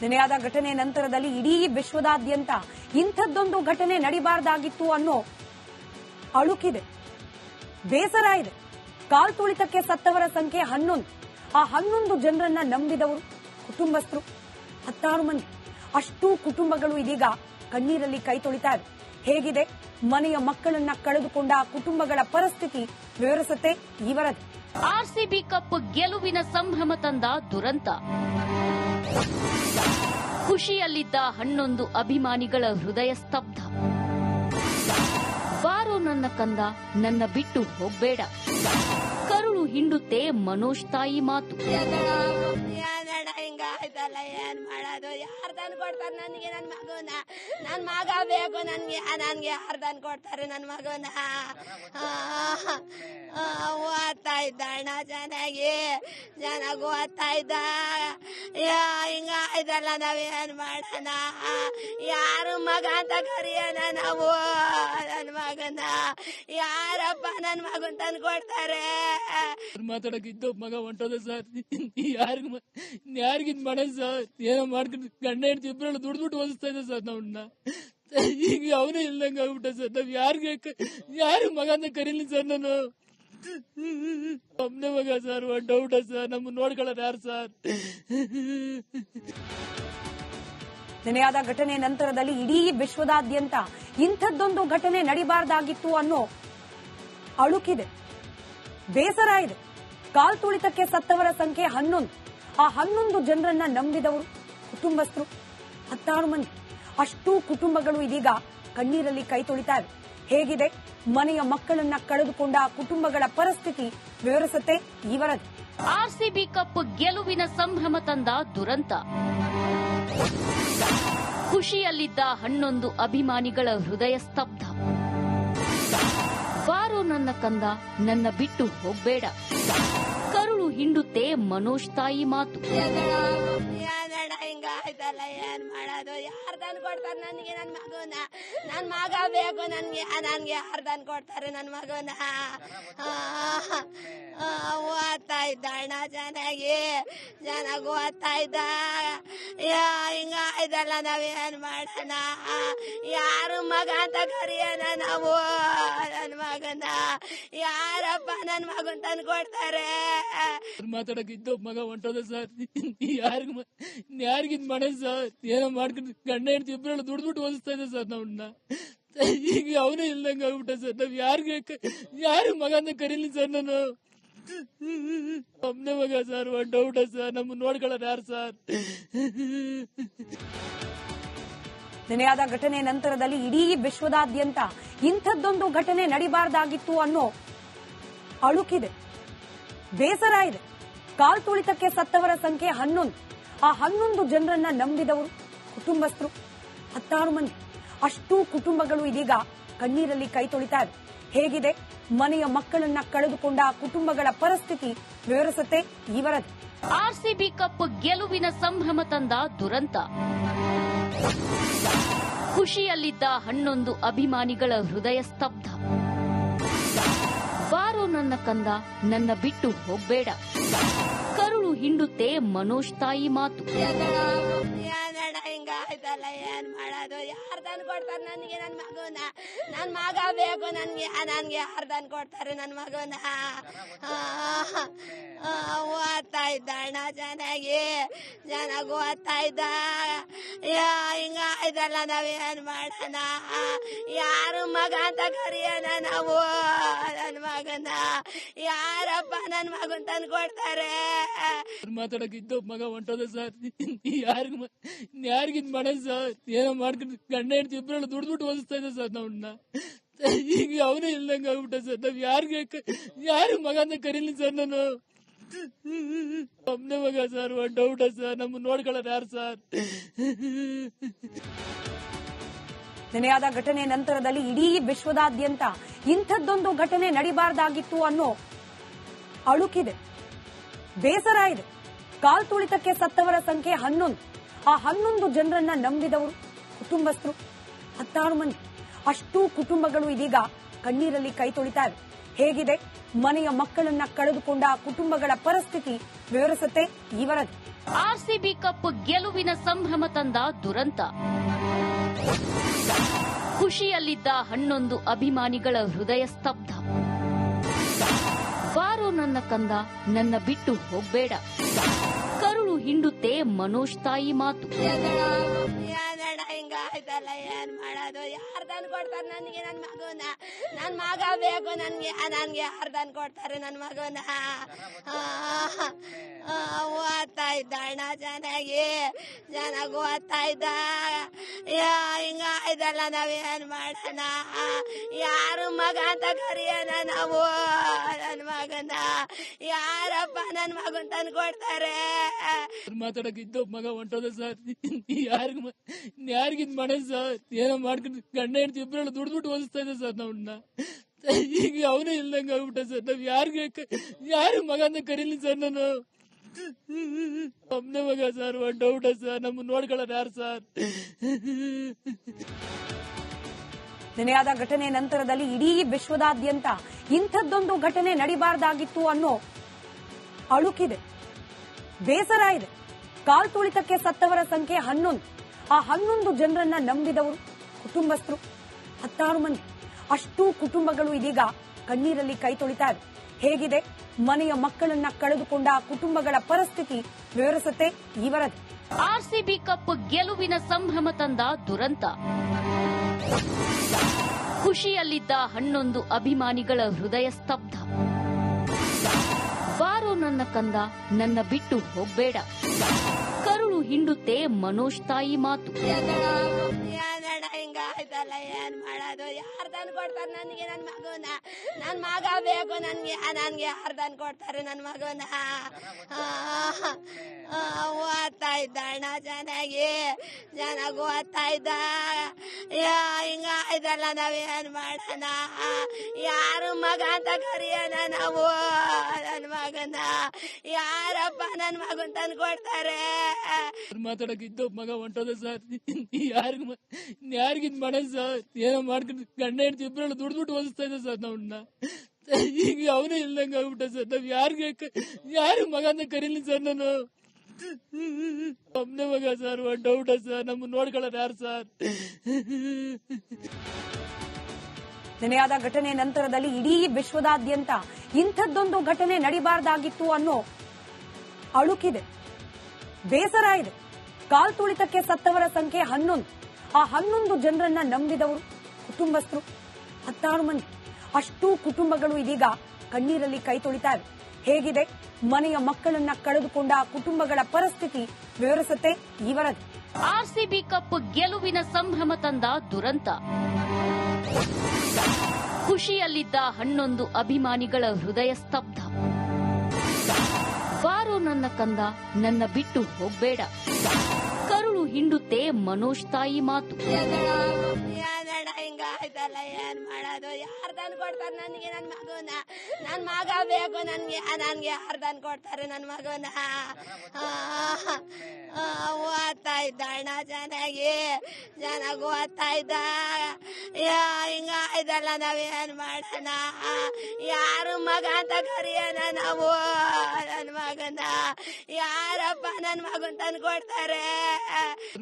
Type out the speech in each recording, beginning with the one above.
ನಿನ್ನೆಯಾದ ಘಟನೆ ನಂತರದಲ್ಲಿ ಇಡೀ ವಿಶ್ವದಾದ್ಯಂತ ಇಂಥದ್ದೊಂದು ಘಟನೆ ನಡಿಬಾರ್ದಾಗಿತ್ತು ಅನ್ನೋ ಅಳುಕಿದೆ. ಬೇಸರ ಇದೆ. ಕಾಲ್ ತುಳಿತಕ್ಕೆ ಸತ್ತವರ ಸಂಖ್ಯೆ ಹನ್ನೊಂದು. ಆ ಹನ್ನೊಂದು ಜನರನ್ನ ನಂಬಿದವರು ಕುಟುಂಬಸ್ಥರು. ಹತ್ತಾರು ಮಂದಿ. ಅಷ್ಟೂ ಕುಟುಂಬಗಳು ಇದೀಗ ಕಣ್ಣೀರಲ್ಲಿ ಕೈ ತೊಳಿತಾರೆ ಹೇಗಿದೆ? ಮನೆಯ ಮಕ್ಕಳನ್ನ ಕಳೆದುಕೊಂಡ ಆ ಕುಟುಂಬಗಳ ಪರಿಸ್ಥಿತಿ ವಿವರಿಸುತ್ತೆ ಈ ವರದಿ. ಆರ್ಸಿಬಿ ಕಪ್ ಗೆಲುವಿನ ಸಂಭ್ರಮ ತಂದ ದುರಂತ. ಖುಷಿಯಲ್ಲಿದ್ದ ಹನ್ನೊಂದು ಅಭಿಮಾನಿಗಳ ಹೃದಯ ಸ್ತಬ್ಧ. ಬಾರೋ ನನ್ನ ಕಂದ, ನನ್ನ ಬಿಟ್ಟು ಹೋಗ್ಬೇಡ. ಕರುಳು ಹಿಂಡುತ್ತೆ ಮನೋಜ್ ತಾಯಿ ಮಾತು. ಆಯ್ತಲ್ಲ ಏನ್ ಮಾಡೋದು? ಯಾರು ತಂದು ಕೊಡ್ತಾರೆ ನನಗೆ ನನ್ನ ಮಗುನ? ನನ್ನ ಮಗ ಬೇಕು ನನಗೆ ನನ್ಗೆ ಯಾರು ತಂದು ಕೊಡ್ತಾರೆ ನನ್ನ ಮಗುನ? ಓದ್ತಾ ಇದ್ದ ಅಣ್ಣ ಚೆನ್ನಾಗಿ. ಚೆನ್ನಾಗಿ ಓದ್ತಾ ಇದ್ದ. ಯಾ, ಹಿಂಗ ಆಯ್ತಲ್ಲ ನಾವೇನ್ ಮಾಡೋಣ? ಯಾರು ಮಗ ಅಂತ ಕರಿಯೋಣ ನಾವು? ನನ್ನ ಮಗನ? ಯಾರಪ್ಪ ನನ್ನ ಮಗನ್ ತಂದು ಕೊಡ್ತಾರೆ? ಮಾತಾಡಕ್ ಇದ್ದ ಮಗ ಹೊಂಟೋದ ಸರ್. ಯಾರಿಗ ಯಾರಿಗಿದ್ ಮಾಡೋದು ಸರ್? ಏನೋ ಮಾಡ್ಕೊಂಡು ಗಂಡ ಹೆಂಡತಿ ಇಬ್ಬರೆಲ್ಲ ದುಡ್ಬಿಟ್ಟು ಓದಿಸ್ತಾ ಇದೆ ಸರ್ ನಮ್ಮನ್ನ. ಈಗ ಅವನೇ ಇಲ್ದಂಗೆ ಸರ್. ನಾವ್ ಯಾರಿಗೆ ಯಾರು ಮಗನ ಕರೀಲಿ ಸರ್ ನಾನು? ಒಬ್ಬನೇ ಮಗ ಸರ್ ಹೊಂಟೋಗ್ಬಿಟ್ಟ ಸರ್. ನಮ್ಮ ನೋಡ್ಕೊಳ್ಳೋದು ಯಾರು ಸರ್? ನಿನ್ನೆಯಾದ ಘಟನೆ ನಂತರದಲ್ಲಿ ಇಡೀ ವಿಶ್ವದಾದ್ಯಂತ ಇಂಥದ್ದೊಂದು ಘಟನೆ ನಡಿಬಾರ್ದಾಗಿತ್ತು ಅನ್ನೋ ಅಳುಕಿದೆ. ಬೇಸರ ಇದೆ. ಕಾಲ್ ತುಳಿತಕ್ಕೆ ಸತ್ತವರ ಸಂಖ್ಯೆ ಹನ್ನೊಂದು. ಆ ಹನ್ನೊಂದು ಜನರನ್ನ ನಂಬಿದವರು ಕುಟುಂಬಸ್ಥರು. ಹತ್ತಾರು ಮಂದಿ. ಅಷ್ಟು ಕುಟುಂಬಗಳು ಇದೀಗ ಕಣ್ಣೀರಲ್ಲಿ ಕೈ ತೊಳಿತಾರೆ ಹೇಗಿದೆ? ಮನೆಯ ಮಕ್ಕಳನ್ನ ಕಳೆದುಕೊಂಡ ಕುಟುಂಬಗಳ ಪರಿಸ್ಥಿತಿ ವಿವರಿಸುತ್ತೆ ಈ ವರದಿ. ಆರ್ಸಿಬಿ ಕಪ್ ಗೆಲುವಿನ ಸಂಭ್ರಮ ತಂದ ದುರಂತ. ಖುಷಿಯಲ್ಲಿದ್ದ ಹನ್ನೊಂದು ಅಭಿಮಾನಿಗಳ ಹೃದಯ ಸ್ತಬ್ಧ. ಬಾರೋ ನನ್ನ ಕಂದ, ನನ್ನ ಬಿಟ್ಟು ಹೋಗ್ಬೇಡ. ಹಿಂಡುತ್ತೆ ಮನೋಜ್ ತಾಯಿ ಮಾತು. ಆಯ್ತಲ್ಲ ಏನ್ ಮಾಡೋದು? ಯಾರು ತಂದು ಕೊಡ್ತಾರೆ ನನಗೆ? ನನ್ನ ಮಗುನ. ನನ್ನ ಮಗ ಬೇಕು ನನ್ಗೆ. ನನ್ಗೆ ಯಾರು ತಂದು ಕೊಡ್ತಾರೆ ನನ್ನ ಮಗುನ ಓದ್ತಾ ಇದ್ದ ಅಣ್ಣ ಚೆನ್ನಾಗಿ. ಚೆನ್ನಾಗಿ ಓದ್ತಾ ಇದ್ದ. ಯಾ, ಹಿಂಗ ಆಯ್ತಲ್ಲ ನಾವೇನ್ ಮಾಡೋಣ? ಯಾರು ಮಗ ಅಂತ ಕರಿಯೋಣ ನಾವು ನನ್ನ ಮಗನ? ಯಾರಪ್ಪ ನನ್ನ ಮಗನ್ ತಂದು ಕೊಡ್ತಾರೆ ಮಾತಾಡಕ್ ಇದ್ದ ಮಗ ಹೊಂಟೋದ ಸರ್. ಯಾರಿಗ ಯಾರಿಗಿದ್ ಮಾಡೋದು ಸರ್. ಏನೋ ಮಾಡ್ಕೊಂಡು ಗಂಡ ಹೆಂಡತಿ ಇಬ್ಬರೆಲ್ಲ ದುಡ್ಬಿಟ್ಟು ಓದಿಸ್ತಾ ಇದೆ ಸರ್ ನಮ್ಮನ್ನ. ಈಗ ಅವನೇ ಇಲ್ದಂಗ ಆಗ್ಬಿಟ್ಟ ಸರ್. ನಾವ್ ಯಾರಿಗೆ ಯಾರು ಮಗ ಅಂತ ಕರೀಲಿ ಸರ್ ನಾನು? ಒಬ್ನೇ ಮಗ ಸರ್ ಹೊಂಟೋಗ್ಬಿಟ್ಟ ಸರ್. ನಮ್ಮ ನೋಡ್ಕೊಳ್ಳೋರು ಯಾರು ಸರ್? ನಿನ್ನೆಯಾದ ಘಟನೆ ನಂತರದಲ್ಲಿ ಇಡೀ ವಿಶ್ವದಾದ್ಯಂತ ಇಂಥದ್ದೊಂದು ಘಟನೆ ನಡಿಬಾರ್ದಾಗಿತ್ತು ಅನ್ನೋ ಅಳುಕಿದೆ. ಬೇಸರ ಇದೆ. ಕಾಲ್ ತುಳಿತಕ್ಕೆ ಸತ್ತವರ ಸಂಖ್ಯೆ ಹನ್ನೊಂದು. ಆ ಹನ್ನೊಂದು ಜನರನ್ನ ನಂಬಿದವರು ಕುಟುಂಬಸ್ಥರು. ಹತ್ತಾರು ಮಂದಿ. ಅಷ್ಟು ಕುಟುಂಬಗಳು ಇದೀಗ ಕಣ್ಣೀರಲ್ಲಿ ಕೈ ತೊಳಿತಾರೆ ಹೇಗಿದೆ? ಮನೆಯ ಮಕ್ಕಳನ್ನ ಕಳೆದುಕೊಂಡ ಆ ಕುಟುಂಬಗಳ ಪರಿಸ್ಥಿತಿ ವಿವರಿಸುತ್ತೆ ಈ ವರದಿ. ಆರ್ಸಿಬಿ ಕಪ್ ಗೆಲುವಿನ ಸಂಭ್ರಮ ತಂದ ದುರಂತ. ಖುಷಿಯಲ್ಲಿದ್ದ ಹನ್ನೊಂದು ಅಭಿಮಾನಿಗಳ ಹೃದಯ ಸ್ತಬ್ಧ. ಬಾರೋ ನನ್ನ ಕಂದ, ನನ್ನ ಬಿಟ್ಟು ಹೋಗ್ಬೇಡ. ಕರುಳು ಹಿಂಡುತ್ತೆ ಮನೋಜ್ ತಾಯಿ ಮಾತು. ಹಿಂಗಾಯ್ತಲ್ಲ ಏನ್ ಮಾಡೋದು? ಯಾರು ತಂದು ಕೊಡ್ತಾರೆ ನನಗೆ ನನ್ನ ಮಗುನ. ನನ್ನ ಮಗ ಬೇಕು, ನನಗೆ, ನನ್ಗೆ ಯಾರು ತಂದು ಕೊಡ್ತಾರೆ ನನ್ನ ಮಗುನ. ಓದ್ತಾ ಇದ್ದ ಅಣ್ಣ ಚೆನ್ನಾಗಿ. ಚೆನ್ನಾಗಿ ಓದ್ತಾ ಇದ್ದ. ಹಿಂಗಾಯ್ತಲ್ಲ ನಾವೇನ್ ಮಾಡೋಣ? ಯಾರು ಮಗ ಅಂತ ಕರೆಯೋಣ ನಾವು ನನ್ನ ಮಗನ. ಯಾರಪ್ಪ ನನ್ನ ಮಗನ್ ತಂದು ಕೊಡ್ತಾರೆ? ಮಾತಾಡಕ್ ಇದ್ದ ಮಗ ಹೊಂಟೋದ ಸರ್. ಯಾರಿಗ ಯಾರಿಗಿದ್ ಮಾಡೋದು ಸರ್? ಏನೋ ಮಾಡ್ಕೊಂಡು ಗಂಡ ಹೆಂಡತಿ ಇಬ್ಬರೆಲ್ಲ ದುಡ್ದುಬಿಟ್ಟು ಓದಿಸ್ತಾ ಇದ್ದೆ ಸರ್ ನಮ್ಮನ್ನ. ಈಗ ಅವನೇ ಇಲ್ದಂಗ ಆಗ್ಬಿಟ್ಟ ಸರ್. ನಾವ್ ಯಾರಿಗೆ ಯಾರು ಮಗನ ಕರೀಲಿ ಸರ್ ನಾನು? ಒಬ್ನೇ ಮಗ ಸರ್ ಹೊಂಟೋಗ್ಬಿಟ್ಟ ಸರ್. ನಮ್ಮ ನೋಡ್ಕೊಳ್ಳೋರು ಯಾರು ಸರ್? ನೆನೆಯಾದ ಘಟನೆ ನಂತರದಲ್ಲಿ ಇಡೀ ವಿಶ್ವದಾದ್ಯಂತ ಇಂಥದ್ದೊಂದು ಘಟನೆ ನಡಿಬಾರ್ದಾಗಿತ್ತು ಅನ್ನೋ ಅಳುಕಿದೆ. ಬೇಸರ ಇದೆ. ಕಾಲ್ ತುಳಿತಕ್ಕೆ ಸತ್ತವರ ಸಂಖ್ಯೆ ಹನ್ನೊಂದು. ಆ ಹನ್ನೊಂದು ಜನರನ್ನ ನಂಬಿದವರು ಕುಟುಂಬಸ್ಥರು. ಹತ್ತಾರು ಮಂದಿ. ಅಷ್ಟೂ ಕುಟುಂಬಗಳು ಇದೀಗ ಕಣ್ಣೀರಲ್ಲಿ ಕೈ ತೊಳಿತಾರೆ ಹೇಗಿದೆ? ಮನೆಯ ಮಕ್ಕಳನ್ನ ಕಳೆದುಕೊಂಡ ಕುಟುಂಬಗಳ ಪರಿಸ್ಥಿತಿ ವಿವರಿಸುತ್ತೆ ಈ ವರದಿ. ಆರ್ಸಿಬಿ ಕಪ್ ಗೆಲುವಿನ ಸಂಭ್ರಮ ತಂದ ದುರಂತ. ಖುಷಿಯಲ್ಲಿದ್ದ ಹನ್ನೊಂದು ಅಭಿಮಾನಿಗಳ ಹೃದಯ ಸ್ತಬ್ಧ. ಬಾರು ನನ್ನ ಕಂದ, ನನ್ನ ಬಿಟ್ಟು ಹೋಗ್ಬೇಡ. ಕರುಳು ಹಿಂಡುತ್ತೆ ಮನೋಜ್ ತಾಯಿ ಮಾತು. ಆಯ್ತಲ್ಲ ಏನ್ ಮಾಡೋದು? ಯಾರು ತಂದು ಕೊಡ್ತಾರೆ ನನಗೆ ನನ್ನ ಮಗುನ? ನನ್ನ ಮಗ ಬೇಕು ನನಗೆ ನನಗೆ ಯಾರು ತಂದು ಕೊಡ್ತಾರೆ ನನ್ನ ಮಗುನ? ಓದ್ತಾ ಇದ್ದ ಅಣ್ಣ ಚೆನ್ನಾಗಿ. ಚೆನ್ನಾಗಿ ಓದ್ತಾ ಇದ್ದ. ಯಾ, ಹಿಂಗ ಆಯ್ತಲ್ಲ ನಾವೇನ್ ಮಾಡೋಣ? ಯಾರು ಮಗ ಅಂತ ಕರಿಯೋಣ ನಾವು? ನನ್ನ ಮಗನ? ಯಾರಪ್ಪ ನನ್ ಮಗನ್ ತಂದು ಕೊಡ್ತಾರೆ. ಮಾತಾಡಕ್ ಇದ್ದ ಮಗ ಹೊಂಟೋದ ಸರ್. ಯಾರಿಗ ಯಾರಿಗಿದ್ ಮಾಡ ಸರ್? ಏನೋ ಮಾಡ್ಕೊಂಡು ಗಂಡ ಹೆಂಡತಿ ಇಬ್ಬರೆಲ್ಲ ದುಡ್ದ್ಬಿಟ್ಟು ಓದಿಸ್ತಾ ಇದೆ ಸರ್ ನಮ್ಮನ್ನ. ಈಗ ಅವನೇ ಇಲ್ದಂಗ ಆಗ್ಬಿಟ್ಟ ಸರ್. ನಾವ್ ಯಾರಿಗೆ ಯಾರು ಮಗ ಅಂತ ಕರೀಲಿ ಸರ್ ನಾನು? ಒಬ್ನೇ ಮಗ ಸರ್ ಹೊಂಟೋಗ್ಬಿಟ್ಟ ಸರ್. ನಮ್ಮ ನೋಡ್ಕೊಳ್ಳೋರು ಯಾರು ಸರ್? ನಿನ್ನೆಯಾದ ಘಟನೆ ನಂತರದಲ್ಲಿ ಇಡೀ ವಿಶ್ವದಾದ್ಯಂತ ಇಂಥದ್ದೊಂದು ಘಟನೆ ನಡಿಬಾರ್ದಾಗಿತ್ತು ಅನ್ನೋ ಅಳುಕಿದೆ. ಬೇಸರ ಇದೆ. ಕಾಲ್ ತುಳಿತಕ್ಕೆ ಸತ್ತವರ ಸಂಖ್ಯೆ ಹನ್ನೊಂದು. ಆ ಹನ್ನೊಂದು ಜನರನ್ನ ನಂಬಿದವರು ಕುಟುಂಬಸ್ಥರು. ಹತ್ತಾರು ಮಂದಿ. ಅಷ್ಟು ಕುಟುಂಬಗಳು ಇದೀಗ ಕಣ್ಣೀರಲ್ಲಿ ಕೈ ತೊಳಿತಾ ಹೇಗಿದೆ? ಮನೆಯ ಮಕ್ಕಳನ್ನ ಕಳೆದುಕೊಂಡ ಕುಟುಂಬಗಳ ಪರಿಸ್ಥಿತಿ ವಿವರಿಸುತ್ತೆ ಈ ಆರ್ಸಿಬಿ ಕಪ್ ಗೆಲುವಿನ ಸಂಭ್ರಮ ತಂದ ದುರಂತ. ಖುಷಿಯಲ್ಲಿದ್ದ ಹನ್ನೊಂದು ಅಭಿಮಾನಿಗಳ ಹೃದಯ ಸ್ತಬ್ಧ. ಬಾರೋ ನನ್ನ ಕಂದ? ನನ್ನ ಬಿಟ್ಟು ಹೋಗ್ಬೇಡ. ಕರುಳು ಹಿಂಡುತ್ತೆ ಮನೋಜ್ ತಾಯಿ ಮಾತು. ಆಯ್ತಲ್ಲ ಏನ್ ಮಾಡೋದು? ಯಾರು ತಂದು ಕೊಡ್ತಾರೆ ನನಗೆ? ನನ್ನ ಮಗುನ. ನನ್ನ ಮಗ ಬೇಕು ನನಗೆ. ನನಗೆ ಯಾರು ತಂದು ಕೊಡ್ತಾರೆ ನನ್ನ ಮಗುನ ಓದ್ತಾ ಇದ್ದ ಅಣ್ಣ ಚೆನ್ನಾಗಿ. ಚೆನ್ನಾಗಿ ಓದ್ತಾ ಇದ್ದ. ಯಾ, ಹಿಂಗ ಆಯ್ತಲ್ಲ ನಾವೇನ್ ಮಾಡೋಣ? ಯಾರು ಮಗ ಅಂತ ಕರಿಯೋಣ ನಾವು ನನ್ನ ಮಗನ? ಯಾರಪ್ಪ ನನ್ನ ಮಗನ್ ತಂದು ಕೊಡ್ತಾರೆ ಮಾತಾಡಕ್ ಇದ್ದ ಮಗ ಹೊಂಟೋದ ಸರ್ ಯಾರಿಗ ಯಾರಿಗಿದ್ ಮಾಡ ಸರ್ ಏನೋ ಮಾಡ್ಕೊಂಡು ಗಂಡ ಹೆಂಡತಿ ಇಬ್ಬರೆಲ್ಲ ದುಡ್ದ್ಬಿಟ್ಟು ಓದಿಸ್ತಾ ಇದ್ದ ಸರ್ ನಾವನ್ನ ಈಗ ಅವನೇ ಇಲ್ದಂಗ ಆಗ್ಬಿಟ್ಟ ಸರ್. ನಾವ್ ಯಾರಿಗೆ ಯಾರು ಮಗ ಅಂತ ಕರೀಲಿ ಸರ್ ನಾನು? ಒಬ್ನೇ ಮಗ ಸರ್ ಹೊಂಟೋಗ್ಬಿಟ್ಟ ಸರ್. ನಮ್ಮ ನೋಡ್ಕೊಳ್ಳೋದು ಯಾರು ಸರ್? ನಿನ್ನೆಯಾದ ಘಟನೆ ನಂತರದಲ್ಲಿ ಇಡೀ ವಿಶ್ವದಾದ್ಯಂತ ಇಂಥದ್ದೊಂದು ಘಟನೆ ನಡಿಬಾರ್ದಾಗಿತ್ತು ಅನ್ನೋ ಅಳುಕಿದೆ. ಬೇಸರ ಇದೆ. ಕಾಲ್ ತುಳಿತಕ್ಕೆ ಸತ್ತವರ ಸಂಖ್ಯೆ ಹನ್ನೊಂದು. ಆ ಹನ್ನೊಂದು ಜನರನ್ನ ನಂಬಿದವರು ಕುಟುಂಬಸ್ಥರು, ಹತ್ತಾರು ಮಂದಿ. ಅಷ್ಟೂ ಕುಟುಂಬಗಳು ಇದೀಗ ಕಣ್ಣೀರಲ್ಲಿ ಕೈ ತೊಳಿತಾ ಹೇಗಿದೆ? ಮನೆಯ ಮಕ್ಕಳನ್ನ ಕಳೆದುಕೊಂಡ ಕುಟುಂಬಗಳ ಪರಿಸ್ಥಿತಿ ವಿವರಿಸುತ್ತೆ ಈ ವರದಿ ಆರ್ಸಿಬಿ ಕಪ್ ಗೆಲುವಿನ ಸಂಭ್ರಮ ತಂದ ದುರಂತ. ಖುಷಿಯಲ್ಲಿದ್ದ ಹನ್ನೊಂದು ಅಭಿಮಾನಿಗಳ ಹೃದಯ ಸ್ತಬ್ಧ. ಬಾರೋ ನನ್ನ ಕಂದ, ನನ್ನ ಬಿಟ್ಟು ಹೋಗ್ಬೇಡ. ಕರುಳು ಹಿಂಡುತ್ತೆ ಮನೋಜ್ ತಾಯಿ ಮಾತು. ಆಯ್ತಲ್ಲ ಏನ್ ಮಾಡೋದು? ಯಾರು ತಂದು ಕೊಡ್ತಾರೆ ನನಗೆ ನನ್ನ ಮಗುನ? ನನ್ನ ಮಗ ಬೇಕು ನನ್ಗೆ ನನ್ಗೆ ಯಾರು ತಂದು ಕೊಡ್ತಾರೆ ನನ್ನ ಮಗುನ? ಓದ್ತಾ ಇದ್ದ ಅಣ್ಣ ಚೆನ್ನಾಗಿ ಚೆನ್ನಾಗಿ ಓದ್ತಾ ಇದ್ದ. ಯಾ, ಹಿಂಗ ಆಯ್ತಲ್ಲ ನಾವೇನ್ ಮಾಡೋಣ? ಯಾರು ಮಗ ಅಂತ ಕರಿಯೋಣ ನಾವು ನನ್ನ ಮಗನ? ಯಾರಪ್ಪ ನನ್ನ ಮಗನ್ ತಂದು ಕೊಡ್ತಾರೆ?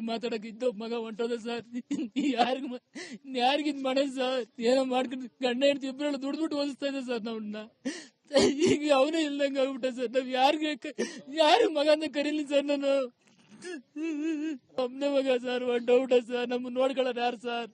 ಮಾತಾಡಕ್ ಇದ್ದ ಮಗ ಹೊಂಟೋದ ಸರ್. ಯಾರಿಗ ಯಾರಿಗಿದ್ ಮಾಡ ಸರ್. ಏನೋ ಮಾಡ್ಕೊಂಡು ಗಂಡ ಹೆಂಡತಿ ಇಬ್ಬರೆಲ್ಲ ದುಡ್ದ್ಬಿಟ್ಟು ಓದಿಸ್ತಾ ಇದೆ ಸರ್ ನಮ್ಮನ್ನ. ಈಗ ಅವನೇ ಇಲ್ದಂಗೆ ಆಗ್ಬಿಟ್ಟ ಸರ್. ನಾವ್ ಯಾರಿಗೆ ಯಾರು ಮಗ ಅಂತ ಕರೀಲಿ ಸರ್ ನಾನು? ಒಬ್ನೇ ಮಗ ಸರ್ ಹೊಂಟೋಗ್ಬಿಟ್ಟ ಸರ್. ನಮ್ಮ ನೋಡ್ಕೊಳ್ಳೋರು ಯಾರು ಸರ್?